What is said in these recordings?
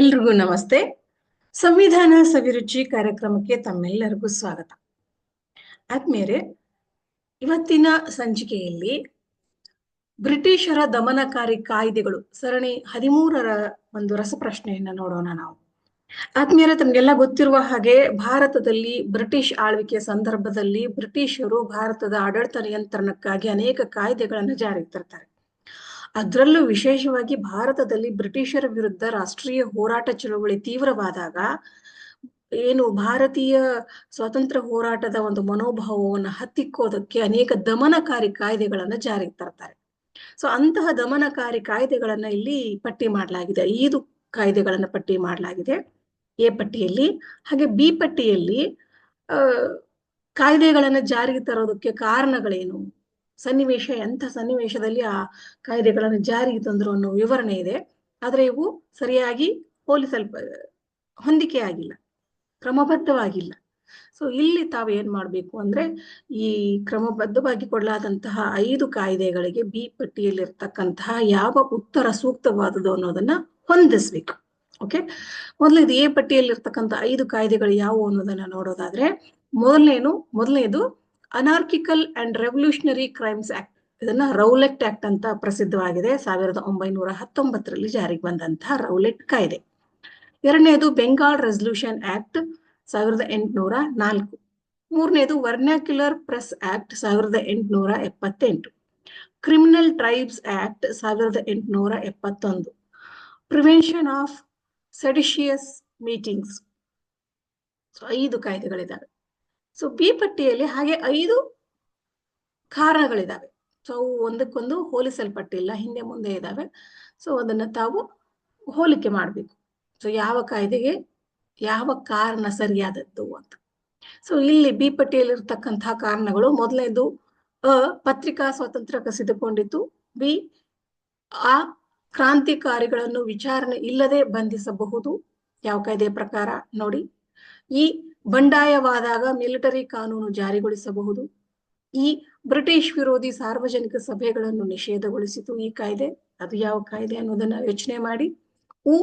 ಎಲ್ರಿಗೂ ನಮಸ್ತೆ. ಸಂವಿಧಾನ ಸವಿರುಚಿ ಕಾರ್ಯಕ್ರಮಕ್ಕೆ ತಮ್ಮೆಲ್ಲರಿಗೂ ಸ್ವಾಗತ. ಆದ್ಮೇಲೆ ಇವತ್ತಿನ ಸಂಚಿಕೆಯಲ್ಲಿ ಬ್ರಿಟಿಷರ ದಮನಕಾರಿ ಕಾಯ್ದೆಗಳು ಸರಣಿ ಹದಿಮೂರರ ಒಂದು ರಸಪ್ರಶ್ನೆಯನ್ನ ನೋಡೋಣ ನಾವು. ಆದ್ಮೇಲೆ ತಮ್ಗೆಲ್ಲ ಗೊತ್ತಿರುವ ಹಾಗೆ ಭಾರತದಲ್ಲಿ ಬ್ರಿಟಿಷ್ ಆಳ್ವಿಕೆಯ ಸಂದರ್ಭದಲ್ಲಿ ಬ್ರಿಟಿಷರು ಭಾರತದ ಆಡಳಿತ ನಿಯಂತ್ರಣಕ್ಕಾಗಿ ಅನೇಕ ಕಾಯ್ದೆಗಳನ್ನು ಜಾರಿಗೆ ತರ್ತಾರೆ. ಅದರಲ್ಲೂ ವಿಶೇಷವಾಗಿ ಭಾರತದಲ್ಲಿ ಬ್ರಿಟಿಷರ ವಿರುದ್ಧ ರಾಷ್ಟ್ರೀಯ ಹೋರಾಟ ಚಳವಳಿ ತೀವ್ರವಾದಾಗ ಏನು ಭಾರತೀಯ ಸ್ವಾತಂತ್ರ್ಯ ಹೋರಾಟದ ಒಂದು ಮನೋಭಾವವನ್ನು ಹತ್ತಿಕ್ಕೋದಕ್ಕೆ ಅನೇಕ ದಮನಕಾರಿ ಕಾಯ್ದೆಗಳನ್ನು ಜಾರಿಗೆ ತರ್ತಾರೆ. ಸೊ ಅಂತಹ ದಮನಕಾರಿ ಕಾಯ್ದೆಗಳನ್ನ ಇಲ್ಲಿ ಪಟ್ಟಿ ಮಾಡಲಾಗಿದೆ. ಐದು ಕಾಯ್ದೆಗಳನ್ನ ಪಟ್ಟಿ ಮಾಡಲಾಗಿದೆ. ಎ ಪಟ್ಟಿಯಲ್ಲಿ, ಹಾಗೆ ಬಿ ಪಟ್ಟಿಯಲ್ಲಿ ಕಾಯ್ದೆಗಳನ್ನ ಜಾರಿಗೆ ತರೋದಕ್ಕೆ ಕಾರಣಗಳೇನು? ಸನ್ನಿವೇಶ, ಎಂಥ ಸನ್ನಿವೇಶದಲ್ಲಿ ಆ ಕಾಯ್ದೆಗಳನ್ನು ಜಾರಿಗೆ ತಂದರು ಅನ್ನೋ ವಿವರಣೆ ಇದೆ. ಆದರೆ ಇವು ಸರಿಯಾಗಿ ಹೋಲಿಸಲ್ಪ, ಹೊಂದಿಕೆ ಆಗಿಲ್ಲ, ಕ್ರಮಬದ್ಧವಾಗಿಲ್ಲ. ಸೊ ಇಲ್ಲಿ ತಾವು ಏನ್ ಮಾಡಬೇಕು ಅಂದ್ರೆ, ಈ ಕ್ರಮಬದ್ಧವಾಗಿ ಕೊಡಲಾದಂತಹ ಐದು ಕಾಯ್ದೆಗಳಿಗೆ ಬಿ ಪಟ್ಟಿಯಲ್ಲಿರ್ತಕ್ಕಂತಹ ಯಾವ ಉತ್ತರ ಸೂಕ್ತವಾದದ್ದು ಅನ್ನೋದನ್ನ ಹೊಂದಿಸ್ಬೇಕು. ಓಕೆ ಮೊದಲನೇದು ಎ ಪಟ್ಟಿಯಲ್ಲಿರ್ತಕ್ಕಂಥ ಐದು ಕಾಯ್ದೆಗಳು ಯಾವುವು ಅನ್ನೋದನ್ನ ನೋಡೋದಾದ್ರೆ, ಮೊದಲನೇನು, ಮೊದಲನೇದು anarchical and revolutionary crimes act ಇದನ್ನ ರೌಲೆಟ್ ಆಕ್ಟ್ ಅಂತ ಪ್ರಸಿದ್ಧವಾಗಿದೆ. ಸಾವಿರದ ಒಂಬೈನೂರ ಹತ್ತೊಂಬತ್ತರಲ್ಲಿ ಜಾರಿಗೆ ಬಂದಂತಹ ರೌಲೆಟ್ ಕಾಯ್ದೆ. ಎರಡನೇದು ಬೆಂಗಾಲ್ ರೆಸಲ್ಯೂಷನ್ ಆಕ್ಟ್ ಸಾವಿರದ ಎಂಟುನೂರ ನಾಲ್ಕು. ಮೂರನೇದು ವರ್ನ್ಯಾಕ್ಯುಲರ್ ಪ್ರೆಸ್ ಆಕ್ಟ್ ಸಾವಿರದ ಎಂಟುನೂರ ಎಪ್ಪತ್ತೆಂಟು. ಕ್ರಿಮಿನಲ್ ಟ್ರೈಬ್ಸ್ ಆಕ್ಟ್ ಸಾವಿರದ ಎಂಟುನೂರ ಎಪ್ಪತ್ತೊಂದು. ಪ್ರಿವೆನ್ಷನ್ ಆಫ್ ಸೆಡಿಷಿಯಸ್ ಮೀಟಿಂಗ್ಸ್ ಐದು ಕಾಯ್ದೆಗಳಿದ್ದಾವೆ ಸೊ ಬಿ ಪಟ್ಟಿಯಲ್ಲಿ ಹಾಗೆ ಐದು ಕಾರಣಗಳಿದಾವೆ. ಸೊ ಅವು ಒಂದಕ್ಕೊಂದು ಹೋಲಿಸಲ್ಪಟ್ಟಿಲ್ಲ, ಹಿಂದೆ ಮುಂದೆ ಇದ್ದಾವೆ ಸೊ ಅದನ್ನ ತಾವು ಹೋಲಿಕೆ ಮಾಡಬೇಕು. ಸೊ ಯಾವ ಕಾಯ್ದೆಗೆ ಯಾವ ಕಾರಣ ಸರಿಯಾದದ್ದು ಅಂತ. ಸೊ ಇಲ್ಲಿ ಬಿ ಪಟ್ಟಿಯಲ್ಲಿರ್ತಕ್ಕಂತಹ ಕಾರಣಗಳು ಮೊದಲನೇದು, ಅ, ಪತ್ರಿಕಾ ಸ್ವಾತಂತ್ರ್ಯ ಕಸಿದುಕೊಂಡಿತು. ಬಿ, ಆ ಕ್ರಾಂತಿಕಾರಿಗಳನ್ನು ವಿಚಾರಣೆ ಇಲ್ಲದೆ ಬಂಧಿಸಬಹುದು. ಯಾವ ಕಾಯ್ದೆಯ ಪ್ರಕಾರ? ನೋಡಿ. ಈ ಬಂಡಾಯವಾದಾಗ ಮಿಲಿಟರಿ ಕಾನೂನು ಜಾರಿಗೊಳಿಸಬಹುದು. ಈ ಬ್ರಿಟಿಷ್ ವಿರೋಧಿ ಸಾರ್ವಜನಿಕ ಸಭೆಗಳನ್ನು ನಿಷೇಧಗೊಳಿಸಿತು. ಈ ಕಾಯ್ದೆ, ಅದು ಯಾವ ಕಾಯ್ದೆ ಅನ್ನೋದನ್ನ ಯೋಚನೆ ಮಾಡಿ. ಉ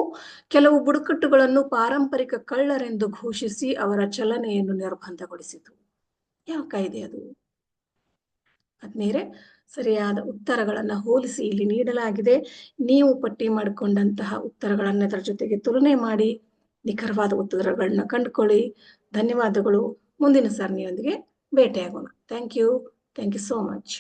ಕೆಲವು ಬುಡಕಟ್ಟುಗಳನ್ನು ಪಾರಂಪರಿಕ ಕಳ್ಳರೆಂದು ಘೋಷಿಸಿ ಅವರ ಚಲನೆಯನ್ನು ನಿರ್ಬಂಧಗೊಳಿಸಿತು. ಯಾವ ಕಾಯ್ದೆ ಅದು? ಆದ್ಮೇಲೆ ಸರಿಯಾದ ಉತ್ತರಗಳನ್ನ ಹೋಲಿಸಿ ಇಲ್ಲಿ ನೀಡಲಾಗಿದೆ. ನೀವು ಪಟ್ಟಿ ಮಾಡಿಕೊಂಡಂತಹ ಉತ್ತರಗಳನ್ನ ಅದರ ಜೊತೆಗೆ ತುಲನೆ ಮಾಡಿ. ನಿಖರವಾದ ಉತ್ತರಗಳನ್ನ ಕಂಡುಕೊಳ್ಳಿ. ಧನ್ಯವಾದಗಳು. ಮುಂದಿನ ಸರಣಿಯೊಂದಿಗೆ ಭೇಟಿಯಾಗೋಣ. Thank you thank you so much